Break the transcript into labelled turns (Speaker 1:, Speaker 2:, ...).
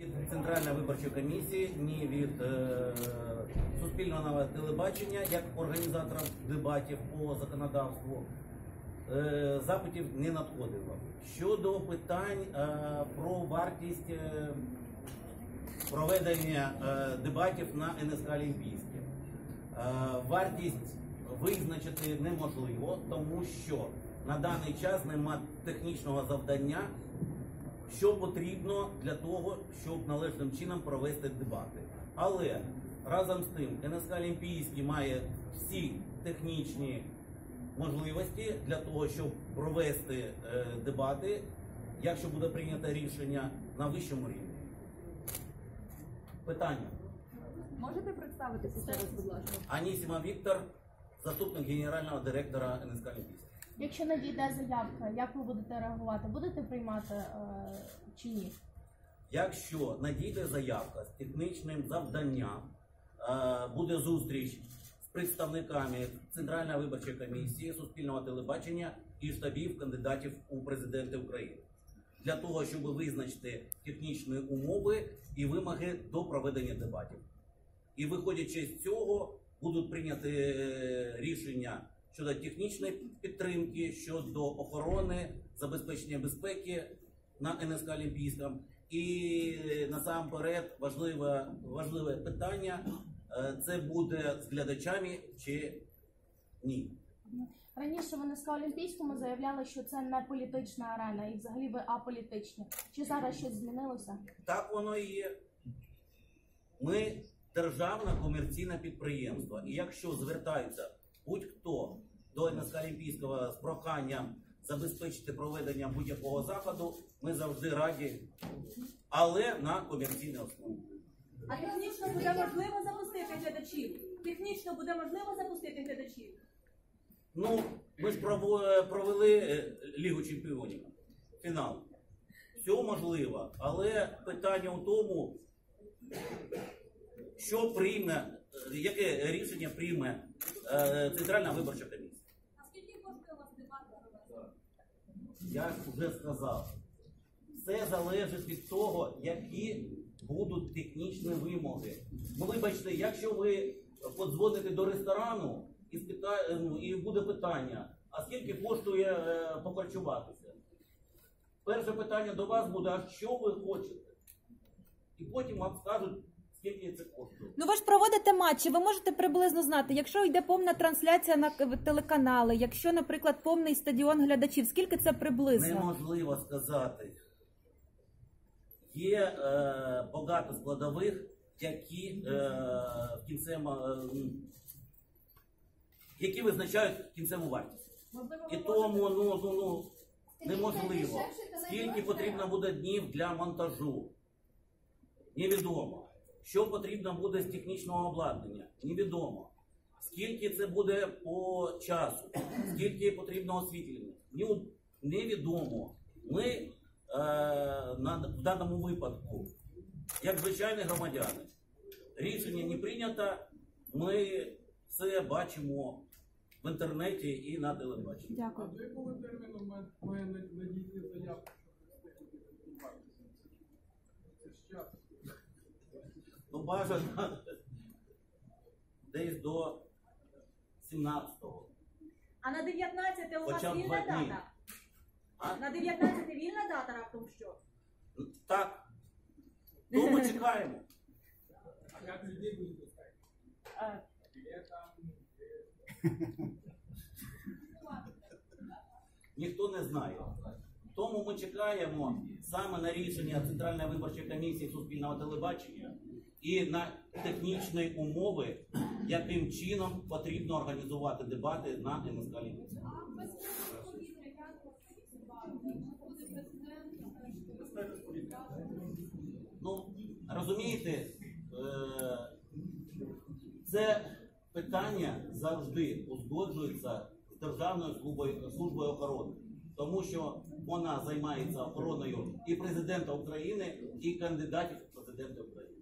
Speaker 1: від Центральної виборчої комісії, ні від е, Суспільного телебачення, як організатора дебатів по законодавству, е, запитів не надходило. Щодо питань е, про вартість е, проведення е, дебатів на НСК Олімпійське. Е, Вартість визначити неможливо, тому що на даний час нема технічного завдання, що потрібно для того, щоб належним чином провести дебати. Але разом з тим НСК Олімпійський має всі технічні можливості для того, щоб провести е, дебати, якщо буде прийнято рішення на вищому рівні. Питання.
Speaker 2: Можете представитися будь ласка?
Speaker 1: Анісіма Віктор, заступник генерального директора НСК Олімпійського.
Speaker 3: Якщо надійде заявка, як ви будете реагувати? Будете приймати е, чи ні?
Speaker 1: Якщо надійде заявка з технічним завданням, е, буде зустріч з представниками Центральної виборчої комісії, Суспільного телебачення і штабів кандидатів у президенти України для того, щоб визначити технічні умови і вимоги до проведення дебатів. І виходячи з цього, будуть прийняті е, рішення щодо технічної підтримки, щодо охорони, забезпечення безпеки на НСК Олімпійському. І е, насамперед важливе, важливе питання е, це буде з глядачами чи ні.
Speaker 3: Раніше в НСК Олімпійському заявляли, що це не політична арена і взагалі ви аполітичні. Чи зараз щось змінилося?
Speaker 1: Так воно і є. Ми державне комерційне підприємство. І якщо звертається будь-хто до НСК Олімпійського з проханням забезпечити проведення будь-якого заходу, ми завжди раді, але на комерційній основі.
Speaker 2: А технічно буде можливо запустити глядачів? Технічно буде можливо запустити глядачів?
Speaker 1: Ну, ми ж провели е, Лігу чемпіонів, фінал. Все можливо, але питання в тому, що прийме, е, яке рішення прийме е, Центральна виборча комісія.
Speaker 2: А скільки коштує у вас дебати?
Speaker 1: Я ж вже сказав, все залежить від того, які будуть технічні вимоги. Ну, вибачте, якщо ви подзвоните до ресторану і спитає, ну, і буде питання, а скільки коштує е? Перше питання до вас буде, а що ви хочете? І потім вам скажуть, скільки це коштує.
Speaker 4: Ну ви ж проводите матчі, ви можете приблизно знати, якщо йде повна трансляція на телеканали, якщо, наприклад, повний стадіон глядачів, скільки це приблизно?
Speaker 1: Неможливо сказати. Є е, багато складових, які е, в кінцем, е, які визначають кінцеву вартість. І тому ну, ну, ну, неможливо. Скільки потрібно буде днів для монтажу? Невідомо. Що потрібно буде з технічного обладнання? Невідомо. Скільки це буде по часу? Скільки потрібно освітлення? Невідомо. Ми е, на, в даному випадку, як звичайні громадяни, рішення не прийнято, ми все бачимо в інтернеті і на телебаченні.
Speaker 4: Дякую.
Speaker 5: До якого терміну має- надійти заявка, щоб? Це ж час.
Speaker 1: Ну, бажано десь до 17-го.
Speaker 2: А на 19 у вас
Speaker 1: Хоча б
Speaker 2: вільна
Speaker 1: два дні.
Speaker 2: дата?
Speaker 1: А?
Speaker 2: На 19 вільна дата раптом що?
Speaker 1: Ну, Так. То ми чекаємо.
Speaker 5: А як людей буде достатньо?
Speaker 2: Е,
Speaker 5: Білетам,
Speaker 1: Ніхто не знає. Тому ми чекаємо саме на рішення Центральної виборчої комісії Суспільного телебачення і на технічні умови, яким чином потрібно організувати дебати на Олімпійській. Ну, розумієте, е, це питання завжди узгоджується з Державною службою охорони, тому що вона займається охороною і президента України, і кандидатів в президенти України.